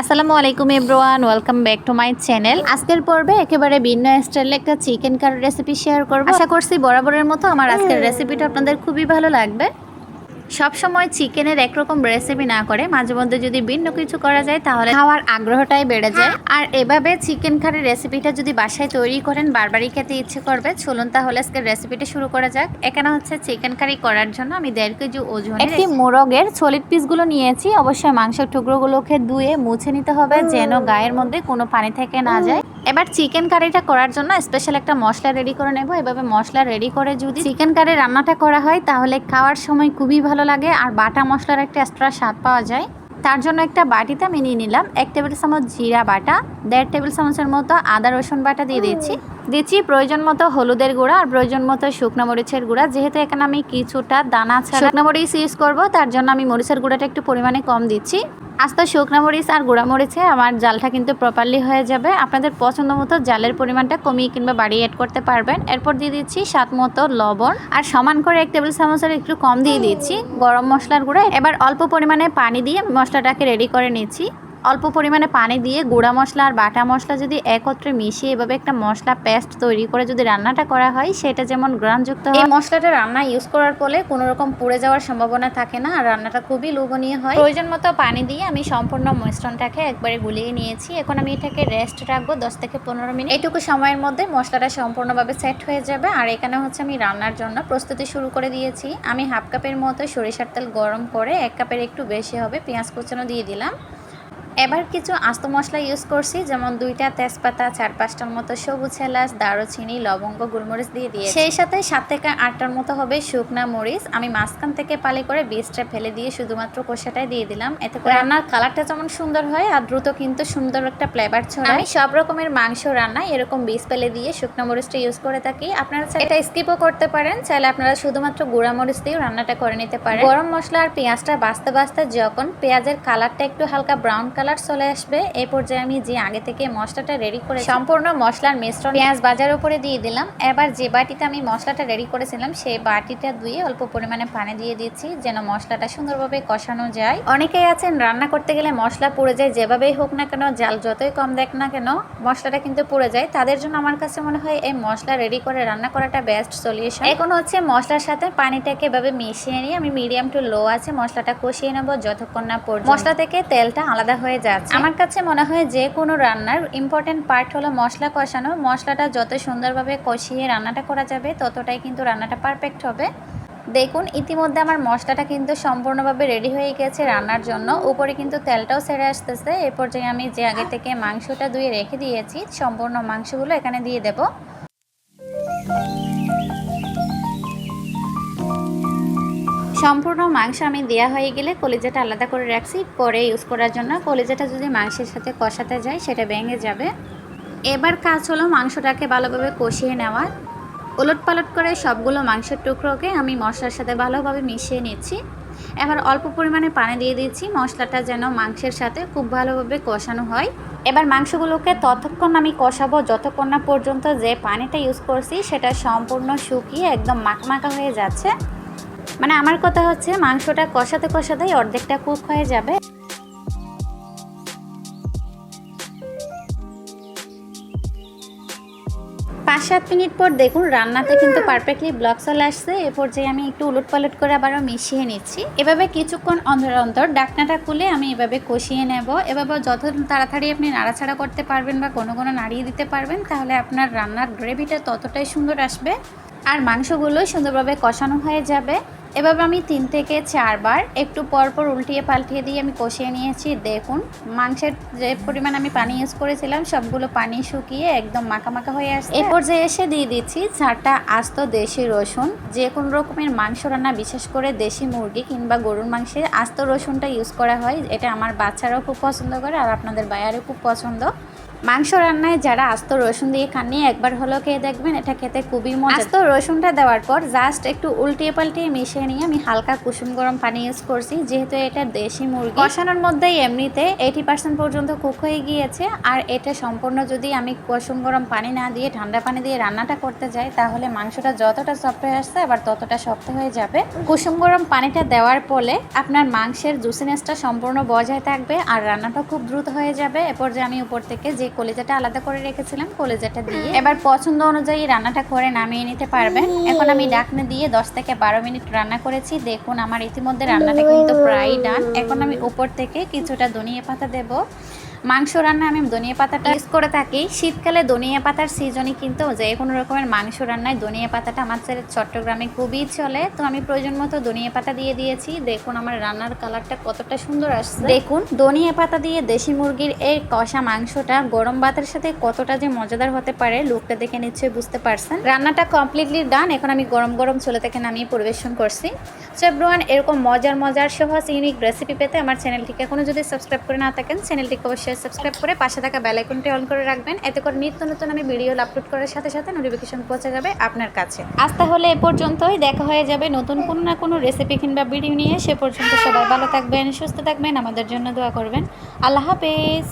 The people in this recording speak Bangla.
আসসালামু আলাইকুম everyone welcome back to my channel. আজকের পর্বে একেবারে ভিন্ন স্টাইলে একটা চিকেন কারি রেসিপি শেয়ার করব। আশা করছি বরাবরের মতো আমার আজকের রেসিপিটা আপনাদের খুবই ভালো লাগবে। সব সময় চিকেনের একরকম রেসিপি না করে মাঝে মধ্যে যদি ভিন্ন কিছু করা যায় তাহলে খাওয়ার আগ্রহটাই বেড়ে যায়। আর এভাবে চিকেন কারি রেসিপিটা যদি বাসায় তৈরি করেন বারবারই খেতে ইচ্ছে করবে চলুন তাহলে আজকে রেসিপিটা শুরু করা যাক। এখানে হচ্ছে চিকেন কারি করার জন্য আমি দেড় কেজি ওজন একটি মোরগের সলিড পিসগুলো নিয়েছি। অবশ্যই মাংসের টুকরোগুলোকে ধুয়ে মুছে নিতে হবে যেন গায়ের মধ্যে কোনো পানি থেকে না যায়। এবার চিকেন কারিটা করার জন্য স্পেশাল একটা মশলা রেডি করে নেব। এভাবে মশলা রেডি করে যদি চিকেন কারি রান্নাটা করা হয়, তাহলে খাওয়ার সময় খুবই ভালো লাগে আর বাটা মশলার একটা এক্সট্রা স্বাদ পাওয়া যায়। তার জন্য একটা বাটিতে আমি নিয়ে নিলাম এক টেবিল চামচ জিরা বাটা, দেড় টেবিল চামচের মতো আদা, রসুন বাটা দিয়ে দিয়েছি দিচ্ছি প্রয়োজন মতো হলুদের গুঁড়া আর প্রয়োজন মতো শুকনো মরিচের গুঁড়া। যেহেতু এখানে আমি কিছুটা দানা শুকনো মরিচ ইউজ করব, তার জন্য আমি মরিচের গুঁড়াটা একটু পরিমাণে কম দিচ্ছি। আস্তে শুকনো মরিচ আর গুঁড়া মরিচে আমার জালটা কিন্তু প্রপারলি হয়ে যাবে। আপনাদের পছন্দ মতো জালের পরিমাণটা কমিয়ে কিংবা বাড়িয়ে অ্যাড করতে পারবেন। এরপর দিয়ে দিচ্ছি স্বাদ মতো লবণ। আর সমান করে এক টেবিল চামচের একটু কম দিয়ে দিচ্ছি। গরম মশলার গুঁড়ো। এবার অল্প পরিমাণে পানি দিয়ে মশলাটাকে রেডি করে নিচ্ছি। অল্প পরিমাণে পানি দিয়ে গুঁড়া মশলা আর বাটা মশলা যদি একত্রে মিশিয়ে এভাবে একটা মশলা পেস্ট তৈরি করে যদি রান্নাটা করা হয় সেটা যেমন গ্রানযুক্ত হয়। এই মশলাটা রান্না ইউজ করার ফলে কোনো রকম পুড়ে যাওয়ার সম্ভাবনা থাকে না আর রান্নাটা খুবই লোভনীয় হয়। প্রয়োজন মতো পানি দিয়ে আমি সম্পূর্ণ মিশ্রণটাকে একবারে গুলিয়ে নিয়েছি। এখন আমি এটাকে রেস্ট রাখব দশ থেকে পনেরো মিনিট। এইটুকু সময়ের মধ্যে মশলাটা সম্পূর্ণভাবে সেট হয়ে যাবে। আর এখানে হচ্ছে আমি রান্নার জন্য প্রস্তুতি শুরু করে দিয়েছি। আমি হাফ কাপের মতো সরিষার তেল গরম করে এক কাপের একটু বেশি হবে পেঁয়াজ কুচানো দিয়ে দিলাম। এবার কিছু আস্ত মশলা ইউজ করছি যেমন দুইটা তেজপাতা চার পাঁচটার মতো সবুজ এলাচ দারুচিনি লবঙ্গ গোলমরিচ দিয়ে দিয়ে সেই সাথে সাত থেকে আটটার মতো হবে শুকনা মরিচ। আমি মাঝখান থেকে পালি করে বীজটা ফেলে দিয়ে শুধুমাত্র কষাটাই দিয়ে দিলাম। এতে করে রান্নার কালারটা যেমন সুন্দর হয় আর দ্রুত কিন্তু সুন্দর একটা ফ্লেভার ছড়ায়। আমি সব রকমের মাংস রান্না এরকম বীজ ফেলে দিয়ে শুকনো মরিচটা ইউজ করে থাকি। আপনারা এটা স্কিপও করতে পারেন। চাইলে আপনারা শুধুমাত্র গুঁড়া মরিচ দিয়েও রান্নাটা করে নিতে পারেন। গরম মশলা আর পেঁয়াজটা বাঁচতে বাঁচতে যখন পেঁয়াজের কালারটা একটু হালকা ব্রাউন কালার চলে আসবে। এই পর্যায়ে আমি যে আগে থেকে মশলাটা রেডি করে সম্পূর্ণ মশলার মিশ্রণ পেঁয়াজ বাজার উপরে দিয়ে দিলাম। এবার যে বাটিতে আমি মশলাটা রেডি করেছিলাম সেই বাটিটা ধুয়ে অল্প পরিমাণে পানি দিয়ে দিচ্ছি যেন মশলাটা সুন্দরভাবে কষানো যায়। অনেকেই আছেন রান্না করতে গেলে মশলা পুড়ে যায় যেভাবেই হোক না কেন জাল যতই কম দেখ না কেন মশলাটা কিন্তু পুড়ে যায়। তাদের জন্য আমার কাছে মনে হয় এই মশলা রেডি করে রান্না করাটা বেস্ট সলিউশন এখন হচ্ছে মশলার সাথে পানিটাকে এভাবে মিশিয়ে নিয়ে আমি মিডিয়াম টু লো আছে মশলাটা কষিয়ে নেব যতক্ষণ না পর্যন্ত। মশলা থেকে তেলটা আলাদা হয়ে যাচ্ছে। আমার কাছে মনে হয় যে কোনো রান্নার ইম্পর্টেন্ট পার্ট হলো মশলা কষানো। মশলাটা যত সুন্দরভাবে কষিয়ে রান্নাটা করা যাবে, ততটাই কিন্তু রান্নাটা পারফেক্ট হবে। দেখুন, ইতিমধ্যে আমার মশলাটা কিন্তু সম্পূর্ণভাবে রেডি হয়ে গেছে রান্নার জন্য। উপরে কিন্তু তেলটাও সেরে আসতেছে। এ পর্যায়ে আমি যে আগে থেকে মাংসটা ধুয়ে রেখে দিয়েছি, সম্পূর্ণ মাংসগুলো এখানে দিয়ে দেবো। সম্পূর্ণ মাংস আমি দেওয়া হয়ে গেলে কলিজাটা আলাদা করে রাখছি। পরে ইউজ করার জন্য কলিজাটা যদি মাংসের সাথে কষাতে যায় সেটা ভেঙে যাবে। এবার কাজ হলো মাংসটাকে ভালোভাবে কষিয়ে নেওয়া। ওলট পালট করে সবগুলো মাংসের টুকরোকে আমি মশলার সাথে ভালোভাবে মিশিয়ে নিচ্ছি। এবার অল্প পরিমাণে পানি দিয়ে দিচ্ছি। মশলাটা যেন মাংসের সাথে খুব ভালোভাবে কষানো হয়। এবার মাংসগুলোকে ততক্ষণ আমি কষাবো। যতক্ষণ না পর্যন্ত যে পানিটা ইউজ করছি, সেটা সম্পূর্ণ শুকিয়ে একদম মাখমাখা হয়ে যাচ্ছে। মানে আমার কথা হচ্ছে মাংসটা কষাতে কষাতেই অর্ধেকটা কুক হয়ে যাবে। পাঁচ সাত মিনিট পর দেখুন রান্নাতে কিন্তু পারফেক্টলি ব্লক চলে আসছে। এ পর্যায়ে আমি একটু উলট পালট করে আবারও মিশিয়ে নিচ্ছি। এভাবে কিছুক্ষণ অন্তর অন্তর ডাকনাটা খুলে আমি এভাবে কষিয়ে নেব। এভাবে যত তাড়াতাড়ি আপনি নাড়াছাড়া করতে পারবেন বা কোনো কোনো নাড়িয়ে দিতে পারবেন, তাহলে আপনার রান্নার গ্রেভিটা ততটাই সুন্দর আসবে। আর মাংসগুলো সুন্দরভাবে কষানো হয়ে যাবে। এভাবে আমি তিন থেকে চারবার একটু পরপর উল্টিয়ে পাল্টিয়ে দিয়ে আমি কষিয়ে নিয়েছি। দেখুন, মাংসের যে পরিমাণ আমি পানি ইউজ করেছিলাম, সবগুলো পানি শুকিয়ে একদম মাখা মাখা হয়ে আসছে। এ পর্যায়ে এসে দিয়ে দিচ্ছি চারটা আস্ত দেশি রসুন। যে কোনো রকমের মাংস রান্না, বিশেষ করে দেশি মুরগি কিংবা গরুর মাংসে আস্ত রসুনটা ইউজ করা হয়। এটা আমার বাচ্চারাও খুব পছন্দ করে আর আপনাদের বায়ারও খুব পছন্দ। মাংস রান্নায় যারা আস্ত রসুন দিয়ে খাননি, একবার হলো খেয়ে দেখবেন, এটা খেতে খুবই মজা আস্ত রসুনটা দেওয়ার পর জাস্ট একটু উল্টিয়ে পাল্টিয়ে মিশিয়ে নিয়ে আমি হালকা কুসুম গরম পানি ইউজ করছি, যেহেতু এটা দেশি মুরগি। কষানোর মধ্যেই এমনিতে এইটি পার্সেন্ট পর্যন্ত কুক হয়ে গিয়েছে, আর এটা সম্পূর্ণ যদি আমি কুসুম গরম পানি না দিয়ে, ঠান্ডা পানি দিয়ে রান্নাটা করতে যাই, তাহলে মাংসটা যতটা সফট হয়ে আসছে, আবার ততটা শক্ত হয়ে যাবে। কুসুম গরম পানিটা দেওয়ার ফলে আপনার মাংসের জুসিনেসটা সম্পূর্ণ বজায় থাকবে, আর রান্নাটা খুব দ্রুত হয়ে যাবে। এরপর যে আমি উপর থেকে যে কলিজাটা আলাদা করে রেখেছিলাম কলিজাটা দিয়ে। এবার পছন্দ অনুযায়ী রান্নাটা করে নামিয়ে নিতে পারবেন। এখন আমি ডাকনে দিয়ে দশ থেকে বারো মিনিট রান্না করেছি। দেখুন আমার ইতিমধ্যে রান্নাটা কিন্তু প্রায় ডান এখন আমি উপর থেকে কিছুটা ধনিয়া পাতা দেবো। মাংস রান্না আমি ধনিয়া পাতাটা ইউজ করে থাকি। শীতকালে ধনিয়া পাতার সিজনই কিন্তু যে কোনো রকমের মাংস রান্নায় ধনিয়া পাতাটা ছেলে চট্টগ্রামে খুবই চলে। তো আমি প্রয়োজন মতো ধনিয়া পাতা দিয়ে দিয়েছি। দেখুন আমার রান্নার কালারটা কতটা সুন্দর আসছে। দেখুন, ধনিয়া পাতা দিয়ে দেশি মুরগির এই কষা মাংসটা গরম ভাতের সাথে কতটা যে মজাদার হতে পারে, লুকটা দেখে নিশ্চয়ই বুঝতে পারছেন। রান্নাটা কমপ্লিটলি ডান এখন আমি গরম গরম চলে থেকে নামিয়ে পরিবেশন করছি। সেব্রোয়ান এরকম মজার মজার সহজ ইউনিক রেসিপি পেতে আমার চ্যানেলটিকে এখনও যদি সাবস্ক্রাইব করে না থাকেন চ্যানেলটিকে অবশ্যই সাবস্ক্রাইব করে পাশে থাকা বেল আইকনটি অন করে রাখবেন। এতে করে নিত্য নতুন আমি ভিডিও আপলোড করার সাথে সাথে নোটিফিকেশন পৌঁছে যাবে আপনার কাছে। আজ তাহলে এ পর্যন্তই। দেখা হয়ে যাবে নতুন কোনো না কোনো রেসিপি কিংবা ভিডিও নিয়ে। সে পর্যন্ত সবাই ভালো থাকবেন, সুস্থ থাকবেন। আমাদের জন্য দোয়া করবেন। আল্লাহ হাফেজ।